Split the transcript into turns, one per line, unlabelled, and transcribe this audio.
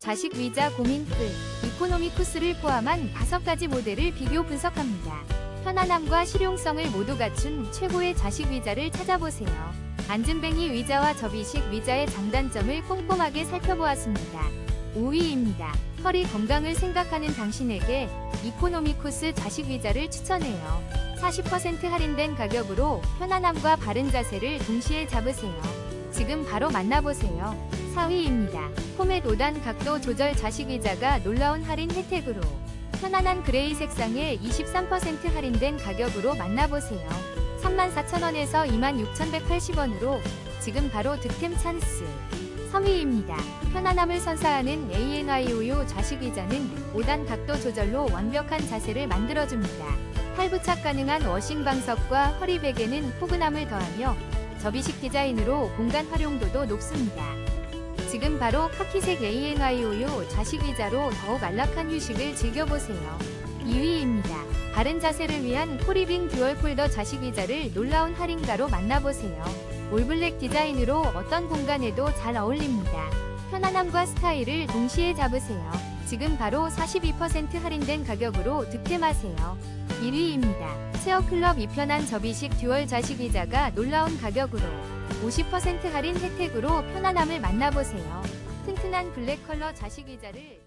자식 위자 고민 끝. 이코노미 코스를 포함한 5가지 모델을 비교 분석합니다. 편안함과 실용성을 모두 갖춘 최고의 자식 위자를 찾아보세요. 안전뱅이 위자와 접이식 위자의 장단점을 꼼꼼하게 살펴보았습니다. 5위입니다. 허리 건강을 생각하는 당신에게 이코노미 코스 자식 위자를 추천해요. 40% 할인된 가격으로 편안함과 바른 자세를 동시에 잡으세요. 지금 바로 만나보세요. 4위입니다. 포맷 5단 각도 조절 자식 의자가 놀라운 할인 혜택으로 편안한 그레이 색상에 23% 할인된 가격으로 만나보세요. 34,000원에서 26,180원으로 지금 바로 득템 찬스. 3위입니다. 편안함을 선사하는 ANIOU 좌식 의자는 5단 각도 조절로 완벽한 자세를 만들어줍니다. 탈부착 가능한 워싱 방석과 허리 베개는 포근함을 더하며 접이식 디자인으로 공간 활용도도 높습니다. 지금 바로 카키색 ANIOU 좌식 의자로 더욱 안락한 휴식을 즐겨보세요. 2위입니다. 바른 자세를 위한 코리빙 듀얼 폴더 좌식 의자를 놀라운 할인가로 만나보세요. 올블랙 디자인으로 어떤 공간에도 잘 어울립니다. 편안함과 스타일을 동시에 잡으세요. 지금 바로 42% 할인된 가격으로 득템하세요. 1위입니다. 체어클럽 이편한 접이식 듀얼 좌식 의자가 놀라운 가격으로 50% 할인 혜택으로 편안함을 만나보세요. 튼튼한 블랙 컬러 좌식 의자를